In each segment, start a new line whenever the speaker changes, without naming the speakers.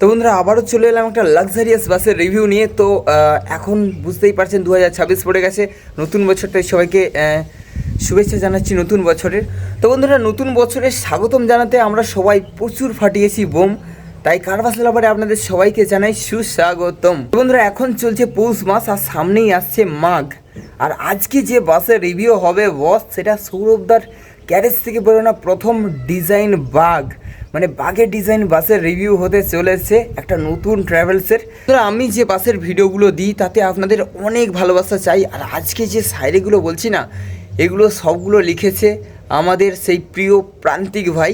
তো বন্ধুরা, আবারও চলে এলাম একটা লাক্সারিয়াস বাসের রিভিউ নিয়ে। তো এখন বুঝতেই পারছেন দু হাজার ছাব্বিশ পড়ে গেছে। নতুন বছরটাই সবাইকে শুভেচ্ছা জানাচ্ছি নতুন বছরের। তো বন্ধুরা, নতুন বছরের স্বাগতম জানাতে আমরা সবাই প্রচুর ফাটিয়েছি বোম। তাই কারবাস লাভারে আপনাদের সবাইকে জানাই সুস্বাগতম। বন্ধুরা, এখন চলছে পৌষ মাস আর সামনেই আসছে মাঘ। আর আজকে যে বাসের রিভিউ হবে বস সেটা সৌরভদার গ্যারেজ থেকে বেরোনো প্রথম ডিজাইন বাঘ। মানে বাঘের ডিজাইন বাসের রিভিউ হতে চলেছে একটা নতুন ট্রাভেলসের তো আমি যে বাসের ভিডিওগুলো দিই, তাতে আপনাদের অনেক ভালোবাসা চাই। আর আজকে যে সাইরেগুলো বলছি না, এগুলো সবগুলো লিখেছে আমাদের সেই প্রিয় প্রান্তিক ভাই।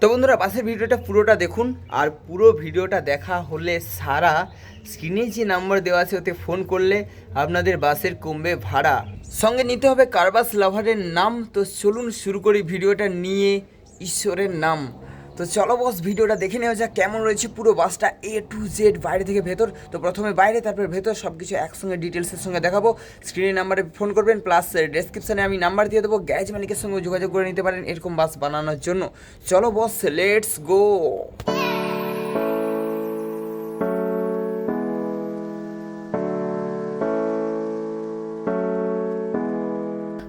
তো বন্ধুরা, পাশের ভিডিওটা পুরোটা দেখুন। আর পুরো ভিডিওটা দেখা হলে সারা স্ক্রিনে যে নাম্বার দেওয়া আছে, ওতে ফোন করলে আপনাদের বাসের কমবে ভাড়া। সঙ্গে নিতে হবে কারবাস লাভারের নাম। তো চলুন শুরু করি ভিডিওটা নিয়ে। ঈশ্বরের নাম। তো চলো বস ভিডিওটা দেখে নেওয়া যাক কেমন রয়েছে পুরো বাসটা এ টু জেড বাইরে থেকে ভেতর। তো প্রথমে বাইরে, তারপর ভেতর সব কিছু একসঙ্গে ডিটেলসের সঙ্গে দেখাবো। স্ক্রিনের নাম্বারে ফোন করবেন প্লাস ডেসক্রিপশানে আমি নাম্বার দিয়ে দেবো। গ্যারেজ মালিকের সঙ্গে যোগাযোগ করে নিতে পারেন, এরকম বাস বানানোর জন্য। চলো বস লেটস গো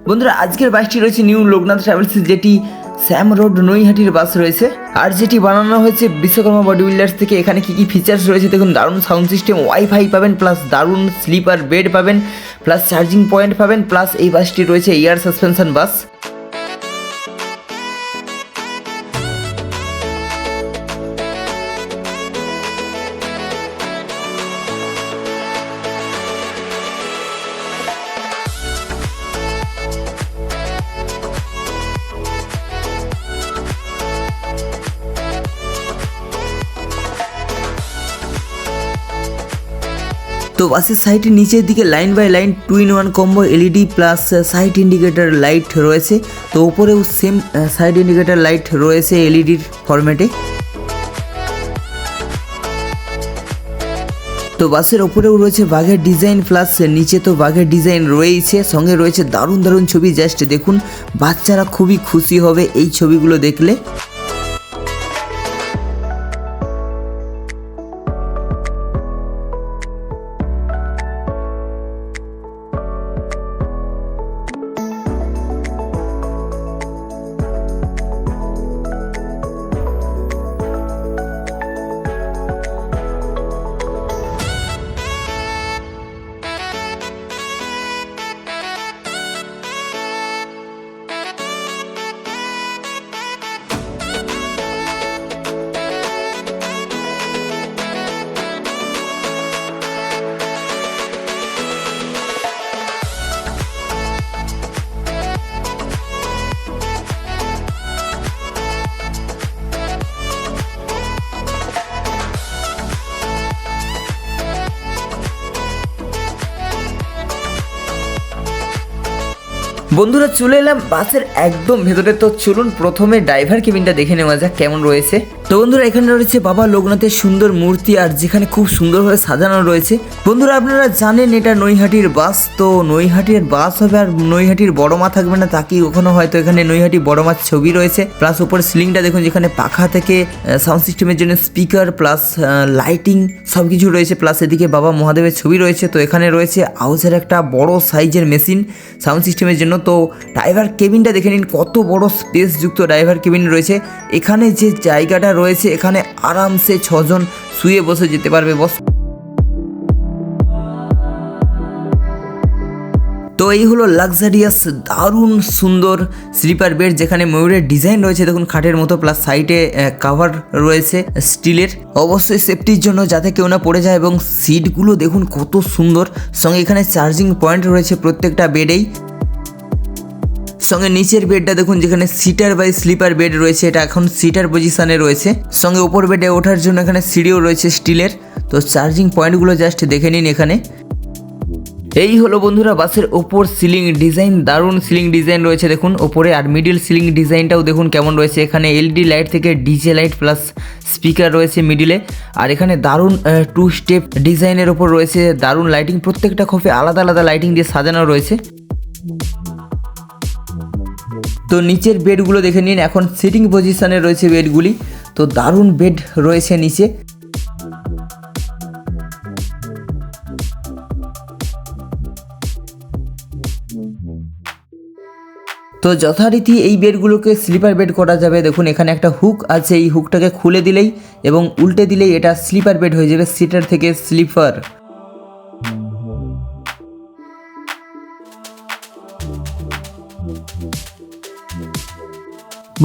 বন্ধুরা, আজকের বাসটি রয়েছে নিউ লোকনাথ ট্রাভেলস যেটি স্যাম রোড নৈহাটির বাস রয়েছে। আর যেটি বানানো হয়েছে বিশ্বকর্মা বডি বিল্ডার্স থেকে, এখানে কি কি ফিচার্স রয়েছে দেখুন, দারুণ সাউন্ড সিস্টেম ওয়াইফাই পাবেন প্লাস দারুণ স্লিপার বেড পাবেন প্লাস চার্জিং পয়েন্ট পাবেন প্লাস এই বাসটি রয়েছে এয়ার সাসপেনশন বাস তো বাসের সাইডের নিচের দিকে line by line two in one combo LED plus side indicator light রয়েছে। তো ওপরেও সেম সাইড ইন্ডিকেটার লাইট রয়েছে এলইডির ফরম্যাটে। তো বাসের ওপরেও রয়েছে বাঘের ডিজাইন, প্লাস নিচে তো বাঘের ডিজাইন রয়েছে সঙ্গে রয়েছে দারুণ দারুণ ছবি, জাস্ট দেখুন, বাচ্চারা খুবই খুশি হবে এই ছবিগুলো দেখলে। বন্ধুরা, চলে এলাম বাসের একদম ভেতরে। তো চলুন প্রথমে ড্রাইভার কেবিনটা দেখে নেওয়া যাক কেমন রয়েছে। তো বন্ধুরা, এখানে রয়েছে বাবা লোকনাথের সুন্দর মূর্তি আর যেখানে খুব সুন্দরভাবে সাজানো রয়েছে। বন্ধুরা, আপনারা জানেন এটা নৈহাটির বাস, তো নৈহাটির বাস হবে আর নৈহাটির বড় মা থাকবে না তাকে ওখানে হয়তো এখানে নৈহাটি বড় মাছ ছবি রয়েছে প্লাস উপরে সিলিংটা দেখুন, যেখানে পাখা থেকে সাউন্ড সিস্টেমের জন্য স্পিকার প্লাস লাইটিং সব কিছু রয়েছে প্লাস এদিকে বাবা মহাদেবের ছবি রয়েছে, তো এখানে রয়েছে আউসের একটা বড় সাইজের মেশিন সাউন্ড সিস্টেমের জন্য। তো ড্রাইভার কেবিনটা দেখে নিন, কত বড় স্পেস যুক্ত ড্রাইভার কেবিন রয়েছে। এখানে যে জায়গাটা রয়েছে, এখানে আরামসে ছজন শুয়ে বসে যেতে পারবে বস। তো এই হলো লাক্সারিয়াস দারুণ, সুন্দর স্লিপার বেড, যেখানে ময়ূরের ডিজাইন রয়েছে। দেখুন, খাটের মতো প্লাস সাইডে কাভার রয়েছে স্টিলের। অবশ্যই সেফটির জন্য যাতে কেউ না পড়ে যায় এবং সিটগুলো দেখুন কত সুন্দর। সঙ্গে এখানে চার্জিং পয়েন্ট রয়েছে প্রত্যেকটা বেডেই। সঙ্গে নিচের বেডটা দেখুন, যেখানে সিটার বাই স্লিপার বেড রয়েছে, এটা এখন সিটার পজিশনে রয়েছে। সঙ্গে ওপর বেডে ওঠার জন্য এখানে সিঁড়িও রয়েছে স্টিলের। তো চার্জিং পয়েন্টগুলো জাস্ট দেখে নিন এখানে। এই হলো বন্ধুরা বাসের ওপর সিলিং ডিজাইন, দারুণ সিলিং ডিজাইন রয়েছে দেখুন, ওপরে আর মিডিল সিলিং ডিজাইনটাও দেখুন কেমন রয়েছে। এখানে এলডি লাইট থেকে ডিজে লাইট প্লাস স্পিকার রয়েছে মিডিলে। আর এখানে দারুণ টু স্টেপ ডিজাইনের ওপর রয়েছে, দারুণ লাইটিং প্রত্যেকটা খোপে আলাদা আলাদা লাইটিং দিয়ে সাজানো রয়েছে। তো নিচের বেডগুলো দেখে নিন, এখন সিটিং পজিশনে রয়েছে বেডগুলি। তো দারুণ বেড রয়েছে নিচে। তো যথারীতি এই বেডগুলোকে স্লিপার বেড করা যাবে। দেখুন, এখানে একটা হুক আছে, এই হুকটাকে খুলে দিলেই এবং উল্টে দিলেই এটা স্লিপার বেড হয়ে যাবে, সিটার থেকে স্লিপার।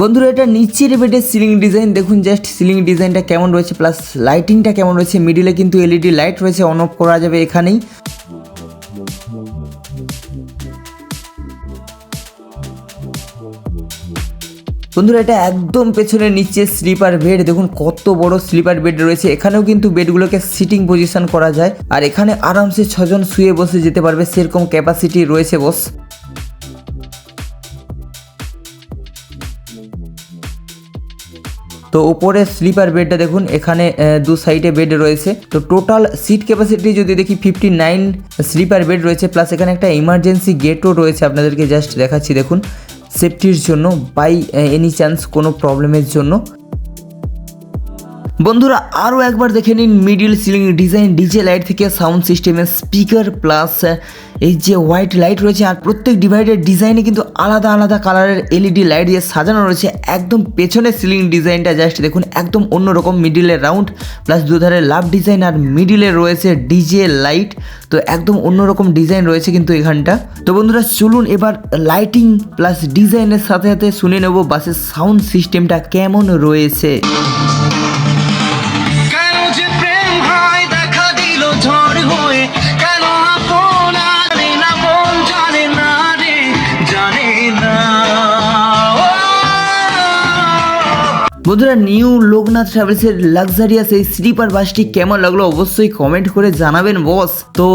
বন্ধুরা, এটা নিচের বেডের সিলিং ডিজাইন দেখুন জাস্ট সিলিং ডিজাইনটা কেমন রয়েছে প্লাস লাইটিংটা কেমন রয়েছে। মিডিলে কিন্তু এলইডি লাইট রয়েছে অন অফ করা যাবে এখানেই। বন্ধুরা, এটা একদম পেছনের নিচে স্লিপার বেড দেখুন, কত বড় স্লিপার বেড রয়েছে। এখানেও কিন্তু বেডগুলোকে সিটিং পজিশন করা যায়। আর এখানে আরামসে ছজন শুয়ে বসে যেতে পারবে, সেরকম ক্যাপাসিটি রয়েছে বস তো উপরে স্লিপার বেডটা দেখুন, এখানে দু সাইডে বেড রয়েছে। তো টোটাল সিট ক্যাপাসিটি যদি দেখি ফিফটি নাইন স্লিপার বেড রয়েছে প্লাস এখানে একটা ইমার্জেন্সি গেটও রয়েছে আপনাদেরকে জাস্ট দেখাচ্ছি, দেখুন। সেফটির জন্য বাই এনি চান্স কোনো প্রবলেমের জন্য। বন্ধুরা আরও একবার দেখে নিন middle ceiling design DJ light থেকে সাউন্ড সিস্টেমের স্পিকার প্লাস এই যে হোয়াইট লাইট রয়েছে আর প্রত্যেক ডিভাইডের ডিজাইনে কিন্তু আলাদা আলাদা কালারের এলইডি লাইট দিয়ে সাজানো রয়েছে। একদম পেছনের সিলিং ডিজাইনটা জাস্ট দেখুন, একদম অন্যরকম মিডিলের রাউন্ড প্লাস দুধারে লাভ ডিজাইন আর মিডিলে রয়েছে ডিজে লাইট তো একদম অন্যরকম ডিজাইন রয়েছে কিন্তু এখানটা। তো বন্ধুরা, চলুন এবার লাইটিং প্লাস ডিজাইনের সাথে সাথে শুনে নেব বাসের সাউন্ড সিস্টেমটা কেমন রয়েছে। বন্ধুরা নিউ লোকনাথ ট্রাভেলসের লাক্সারিয়াস এই স্লিপার বাসটি কেমন লাগল অবশ্যই কমেন্ট করে জানাবেন বস তো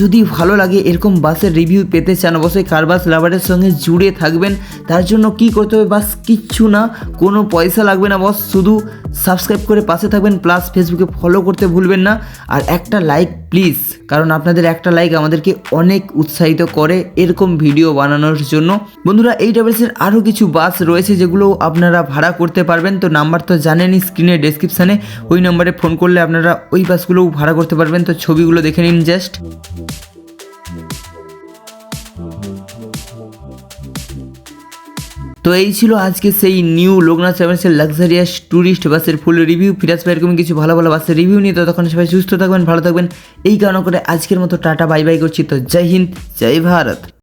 যদি ভালো লাগে এরকম বাসের রিভিউ পেতে চান, অবশ্যই কার বাস লাভারের সঙ্গে জুড়ে থাকবেন। তার জন্য কি করতে হবে, বাস, কিচ্ছু না, কোনো পয়সা লাগবে না বস শুধু সাবস্ক্রাইব করে পাশে থাকবেন প্লাস ফেসবুকে ফলো করতে ভুলবেন না। আর একটা লাইক প্লিজ কারণ আপনাদের একটা লাইক আমাদেরকে অনেক উৎসাহিত করে এরকম ভিডিও বানানোর জন্য। বন্ধুরা, এই ট্রাভেলসের আরও কিছু বাস রয়েছে যেগুলো আপনারা ভাড়া করতে পারবেন। তো নাম্বার তো জানেনই, স্ক্রিনে ডেসক্রিপশানে ওই নম্বরে ফোন করলে আপনারা ওই বাসগুলোও ভাড়া করতে পারবেন। তো ছবিগুলো দেখে নিন জাস্ট তো এই ছিল আজকে সেই নিউ লোকনাথ ট্রাভেলসের লাক্সারিয়াস ট্যুরিস্ট বাসের ফুল রিভিউ ফিরাজ ভাই এরকম কিছু ভালো ভালো বাসের রিভিউ নিয়ে ততক্ষণ সবাই সুস্থ থাকবেন, ভালো থাকবেন। এই কারণ করে আজকের মতো টাটা বাই বাই করছি। তো জয় হিন্দ, জয় ভারত।